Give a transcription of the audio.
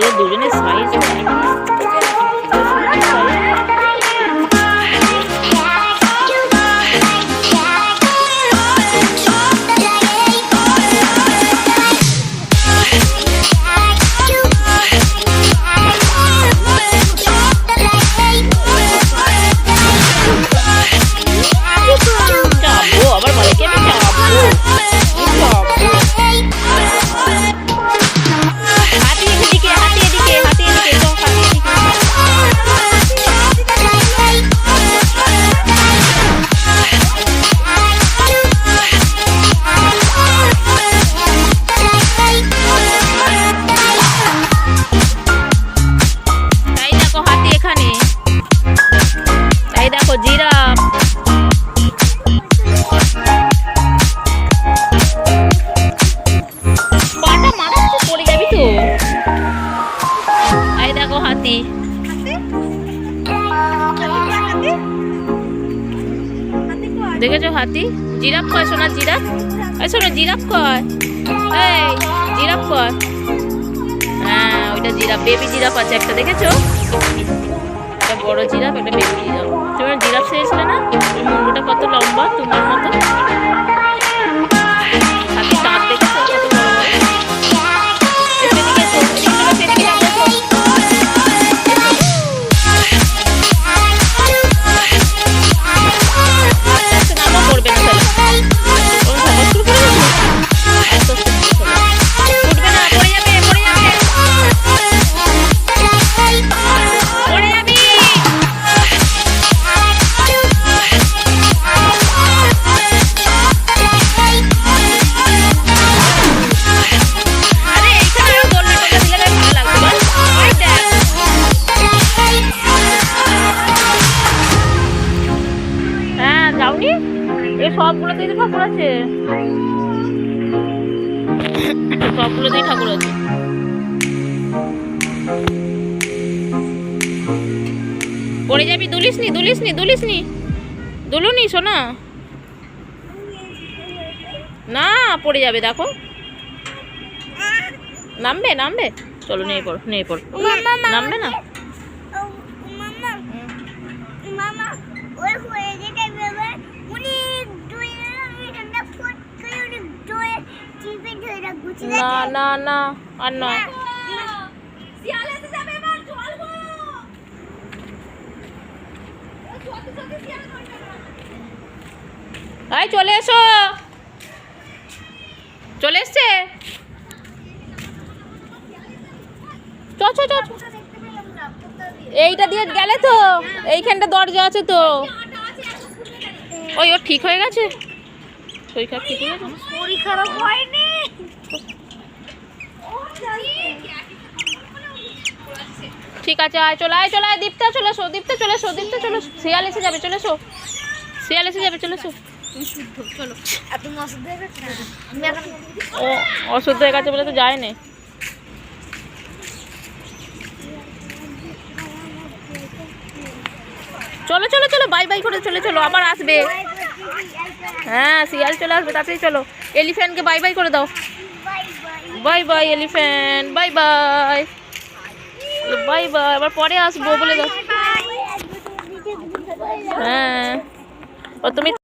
এদের দুজনের সাইজ হাতি। দেখেছ হাতি? জিরাফ কয় শোনা জিরাফ? এই শোনো, জিরাফ কয়? এই, জিরাফ কয়? হ্যাঁ ওইটা জিরাফ, বেবি জিরাফ আছে একটা, দেখেছ? একটা বড় জিরাফ একটা বেবি জিরাফ। তুমি জিরাফ চেয়েছিলে না? মুন্ডুটা কত লম্বা, তোমার মতো? সবগুলোতেই তো ঠাকুর আছে। সবগুলোতেই ঠাকুর আছে। পড়ে যাবি দুলিস নি দুলিস নি দুলিস নি দুলুনি শোনা না পড়ে যাবে দেখো। নামবে নামবে। চলো নিয়ে পড়ো নিয়ে পড়ো। নামবে না? না না না, আর গো এই, চলে এসো। চলে এসছে? চ চ চ। এইটা দিয়ে গেলে তো, এইখানটা দরজা আছে তো। ওই, ওর ঠিক হয়ে গেছে? ঠিক হয়ে গেছে? শরীর খারাপ হয়নি? ঠিক আছে আয় চলে আয় চলে আয় দীপ্তা চলে এসো দীপ্তা চলে এসো দীপ্তা চলে এসো। শিয়াল এসে যাবে চলে এসো। শিয়াল এসে যাবে চলে এসো। এখন ও অশুদ্ধ হয়ে গেছে বলে তো যায়নি। চলো চলো চলো বাই বাই করে চলে চলো আবার আসবে। হ্যাঁ শিয়াল চলে আসবে তাড়াতাড়ি চলো। এলিফ্যান্টকে বাই বাই করে দাও। Bye bye. Bye bye elephant bye bye. Bye bye আবার পরে আসব বলে দাও হ্যাঁ। ও তুমি